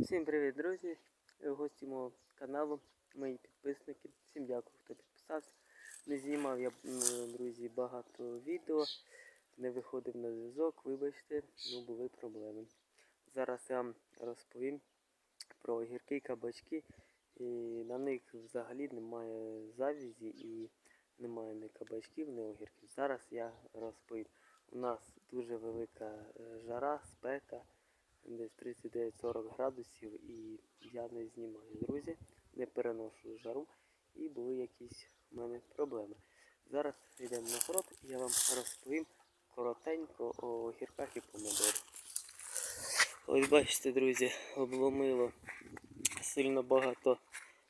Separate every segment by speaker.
Speaker 1: Всім привіт, друзі! Гості мого каналу, мої підписники. Всім дякую, хто підписався. Не знімав я, друзі, багато відео, не виходив на зв'язок, вибачте, ну були проблеми. Зараз я вам розповім про огірки кабачки. І на них взагалі немає завізі і немає ні кабачків, ні огірків. Зараз я розповім. У нас дуже велика е, жара, спека десь 39-40 градусів і я не знімаю, друзі, не переношу жару і були якісь в мене проблеми. Зараз йдемо на город і я вам розповім коротенько о огірках і помидорах. Ось бачите, друзі, обломило сильно багато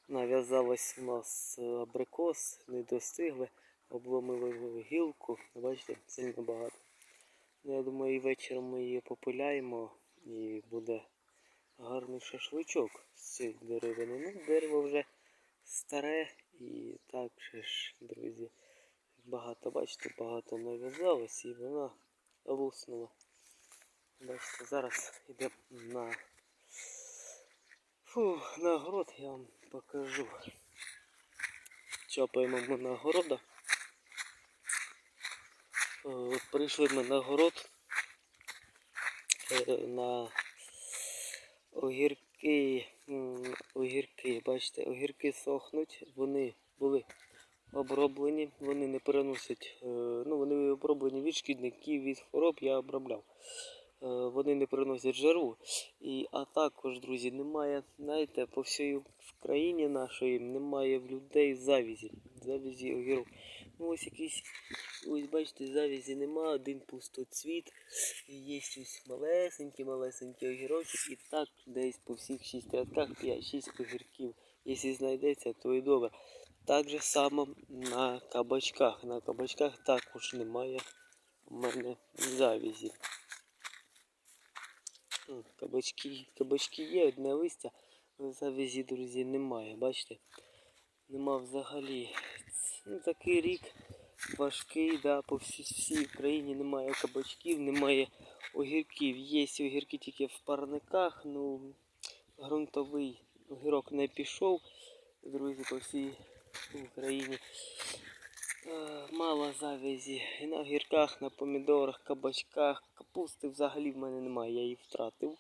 Speaker 1: нав'язалось у нас абрикос, не достигли, обломило гілку, бачите, сильно багато. Ну, Я думаю, і вечором ми її попиляємо і буде гарний шашличок з цієї деревини. Ну, дерево вже старе і так же ж, друзі. Багато, бачите, багато нав'язалось і вона луснула. Бачите, зараз йдемо на Фу, на город я вам покажу. Чопаємо ми на города. Прийшли ми на город на огірки. Огірки, бачите, огірки сохнуть, вони були оброблені, вони не переносять, е, ну вони оброблені від шкідників, від хвороб я обробляв. Е, Вони не переносять жару. І, а також, друзі, немає, знаєте, по всій країні нашої немає в людей завізі. Завізі огірок. Ось якісь, ось бачите, завізі нема, один пустоцвіт. І є ось малесенький, малесенький огірочок. І так десь по всіх шість рядках 5-6 огірків. Якщо знайдеться, то і добре. Так же само на кабачках. На кабачках також немає у мене завізі. Кабачки, кабачки є, одне листя, але завязі, друзі, немає. Бачите? Нема взагалі. Ну, такий рік важкий, да, по всій, всій Україні немає кабачків, немає огірків. Є огірки тільки в парниках, ну ґрунтовий огірок не пішов, друзі, по всій Україні. Е, Мало завязі. І на огірках, на помідорах, кабачках. Капусти взагалі в мене немає, я її втратив.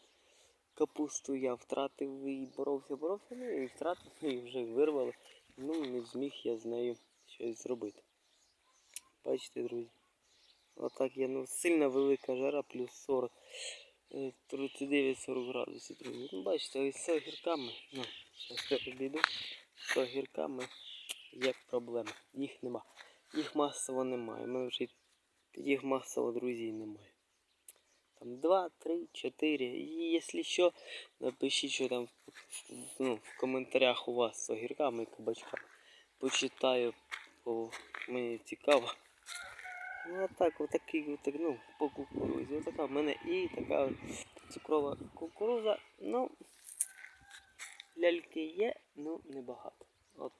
Speaker 1: Капусту я втратив і боровся, боровся, ну і втратив, і вже вирвали. Ну, не зміг я з нею щось зробити. Бачите, друзі. Отак я, ну, сильно велика жара, плюс 40. е, 39-40 градусів, друзі. Ну, бачите, ось з огірками. Ну, зараз я обійду. З огірками є проблема. Їх нема. Їх масово немає. Мене вже їх масово, друзі, немає. Там 2, 3, 4. І якщо що, напишіть, що там в- ну, в коментарях у вас з огірками і кабачками. Почитаю, бо мені цікаво. Ну а так, отакий, отак, ну, по кукурузі. Отака в мене і така цукрова кукуруза. Ну, ляльки є, ну небагато. От.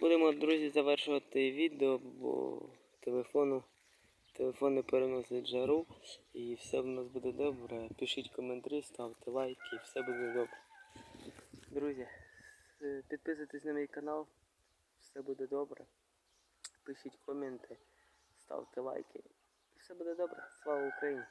Speaker 1: Будемо, друзі, завершувати відео, бо телефону, телефон не переносить жару і все в нас буде добре. Пишіть коментарі, ставте лайки і все буде добре. Друзі, е, підписуйтесь на мій канал, все буде добре. Пишіть коменти, ставте лайки. І все буде добре. Слава Україні!